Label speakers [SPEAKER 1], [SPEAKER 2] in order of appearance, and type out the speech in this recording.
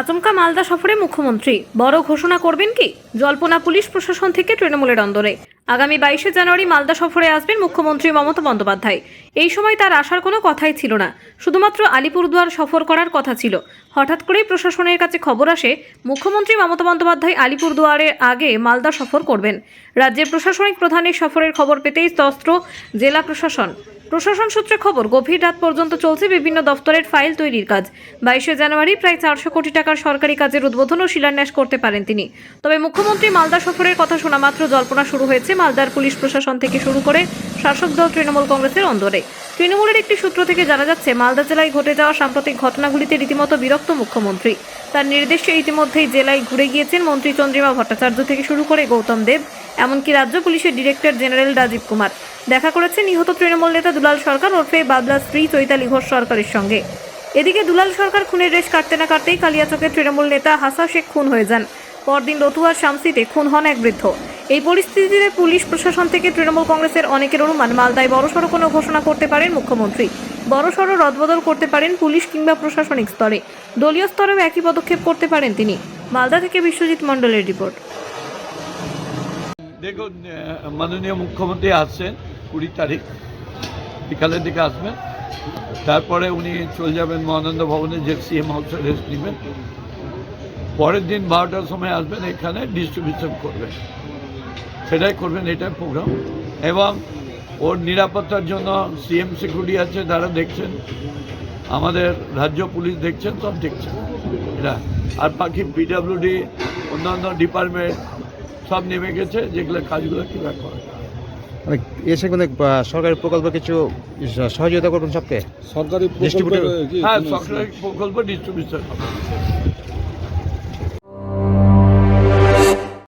[SPEAKER 1] আচমকা মালদা সফরে মুখ্যমন্ত্রী। বড় ঘোষণা করবেন কি? জল্পনা পুলিশ প্রশাসন থেকে তৃণমূলের অন্দরে। আগামী বাইশে জানুয়ারি মালদা সফরে আসবেন মুখ্যমন্ত্রী মমতা বন্দ্যোপাধ্যায়। এই সময় তার আসার কোনো কথাই ছিল না। শুধুমাত্র আলিপুরদুয়ার সফর করার কথা ছিল। হঠাৎ করেই প্রশাসনের কাছে খবর আসে, মুখ্যমন্ত্রী মমতা বন্দ্যোপাধ্যায় আলিপুরদুয়ারের আগে মালদা সফর করবেন। রাজ্যের প্রশাসনিক প্রধানের সফরের খবর পেতেই তস্ত্র জেলা প্রশাসন প্রশাসন সূত্রে খবর, গভীর রাত পর্যন্ত চলছে বিভিন্ন দফতরের ফাইল তৈরির কাজ। বাইশে জানুয়ারি প্রায় চারশো কোটি টাকার সরকারি কাজের উদ্বোধন ও শিলান্যাস করতে পারেন তিনি। তবে মুখ্যমন্ত্রী মালদা সফরের কথা শোনা মাত্র জল্পনা শুরু হয়েছে। মালদার পুলিশ প্রশাসন থেকে শুরু করে শাসক দল তৃণমূল কংগ্রেসের অন্দরে। তৃণমূলের একটি সূত্র থেকে জানা যাচ্ছে, মালদা জেলায় ঘটে যাওয়া সাম্প্রতিক ঘটনাগুলিতে রীতিমতো বিরক্ত মুখ্যমন্ত্রী। তার নির্দেশে ইতিমধ্যেই জেলায় ঘুরে গিয়েছেন মন্ত্রী চন্দ্রিমা ভট্টাচার্য থেকে শুরু করে গৌতম দেব, এমনকি রাজ্য পুলিশের ডিরেক্টর জেনারেল রাজীব কুমার। দেখা করেছে নিহত তৃণমূল নেতা দুলাল সরকার ওরফে বাবলা স্ত্রী চৈতালি ঘোষ সরকারের সঙ্গে। এদিকে দুলাল সরকার খুনের রেশ কাটতে না কাটতেই কালিয়াচকের তৃণমূল নেতা হাসা শেখ খুন হয়ে যান। পরদিন রতুয়ার শামসিতে খুন হন এক বৃদ্ধ। এই পরিস্থিতিতে পুলিশ, প্রশাসন থেকে তৃণমূল কংগ্রেসের অনেকের অনুমান, মালদায় বড়সড় কোনো ঘোষণা করতে পারেন মুখ্যমন্ত্রী। বড়সড় রদবদল করতে পারেন পুলিশ কিংবা প্রশাসনিক স্তরে। দলীয় স্তরেও একই পদক্ষেপ করতে পারেন তিনি। মালদা থেকে বিশ্বজিৎ মণ্ডলের রিপোর্ট।
[SPEAKER 2] দেখুন মাননীয় মুখ্যমন্ত্রী আসছেন কুড়ি তারিখ। বিকালের দিকে আসবেন। তারপরে উনি চলে যাবেন মহানন্দ ভবনে যে সিএম হাউসে রেস্ট নেবেন। পরের দিন বারোটার সময় আসবেন এখানে ডিস্ট্রিবিউশন করবেন। সেটাই করবেন এটাই প্রোগ্রাম এবং ওর নিরাপত্তার জন্য সিএম সিকিউরিটি আছে তারা দেখছেন। আমাদের রাজ্য পুলিশ দেখছেন সব দেখছেন। এটা। আর বাকি পিডাব্লিউডি অন্যান্য ডিপার্টমেন্ট সব নেমে গেছে যেগুলো কাজগুলো কীভাবে করে
[SPEAKER 3] মানে এসে আহ, সরকারি প্রকল্প কিছু সহযোগিতা করবেন সবকে?
[SPEAKER 4] সরকারি
[SPEAKER 2] হ্যাঁ সরকারি প্রকল্প ডিস্ট্রিবিউশন